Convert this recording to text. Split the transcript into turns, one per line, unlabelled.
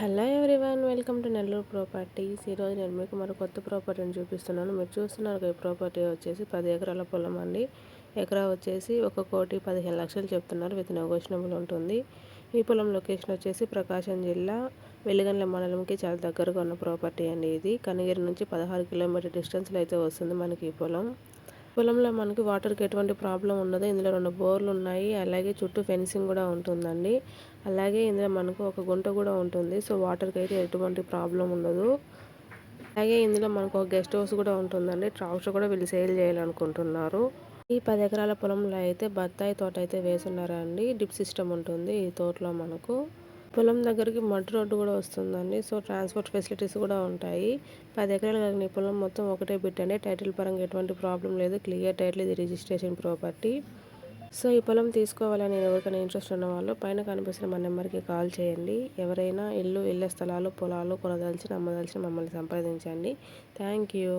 Hello everyone welcome to Nellore properties. ఈరోజు నేను మీకు మరో కొత్త ప్రాపర్టీని చూపిస్తున్నాను. మీరు చూస్తున్నారు ఈ ప్రాపర్టీ వచ్చేసి పది ఎకరాల పొలం అండి. ఎకరా వచ్చేసి ఒక కోటి పదిహేను లక్షలు చెప్తున్నారు విత్ నెగోషియబుల్ ఉంటుంది. ఈ పొలం లొకేషన్ వచ్చేసి ప్రకాశం జిల్లా వెలిగండ్ల మండలంకి చాలా దగ్గరగా ఉన్న ప్రాపర్టీ అండి ఇది. కనిగిరి నుంచి పదహారు కిలోమీటర్ డిస్టెన్స్లో అయితే వస్తుంది మనకి ఈ పొలం. పొలంలో మనకి వాటర్కి ఎటువంటి ప్రాబ్లం ఉండదు. ఇందులో రెండు బోర్లు ఉన్నాయి అలాగే చుట్టూ ఫెన్సింగ్ కూడా ఉంటుందండి. అలాగే ఇందులో మనకు ఒక గుంట కూడా ఉంటుంది. సో వాటర్కి అయితే ఎటువంటి ప్రాబ్లం ఉండదు. అలాగే ఇందులో మనకు ఒక గెస్ట్ హౌస్ కూడా ఉంటుందండి. ట్రాక్టర్ కూడా వీళ్ళు సేల్ చేయాలనుకుంటున్నారు. ఈ పది ఎకరాల పొలంలో అయితే బత్తాయి తోట అయితే వేసున్నారండి డిప్ సిస్టమ్ ఉంటుంది ఈ తోటలో మనకు. పొలం దగ్గరికి మట్టి రోడ్డు కూడా వస్తుందండి. సో ట్రాన్స్పోర్ట్ ఫెసిలిటీస్ కూడా ఉంటాయి. పది ఎకరాలు కలిగిన పొలం మొత్తం ఒకటే పెట్టండి. టైటిల్ పరంగా ఎటువంటి ప్రాబ్లం లేదు. క్లియర్ టైటిల్ ఇది రిజిస్ట్రేషన్ ప్రాపర్టీ. సో ఈ పొలం తీసుకోవాలని ఎవరికైనా ఇంట్రెస్ట్ ఉన్న వాళ్ళు పైన కనిపిస్తున్న మా నెంబర్కి కాల్ చేయండి. ఎవరైనా ఇల్లు ఇళ్ళ స్థలాలు పొలాలు కొనదలిచి నమ్మదలిచి మమ్మల్ని సంప్రదించండి. Thank you.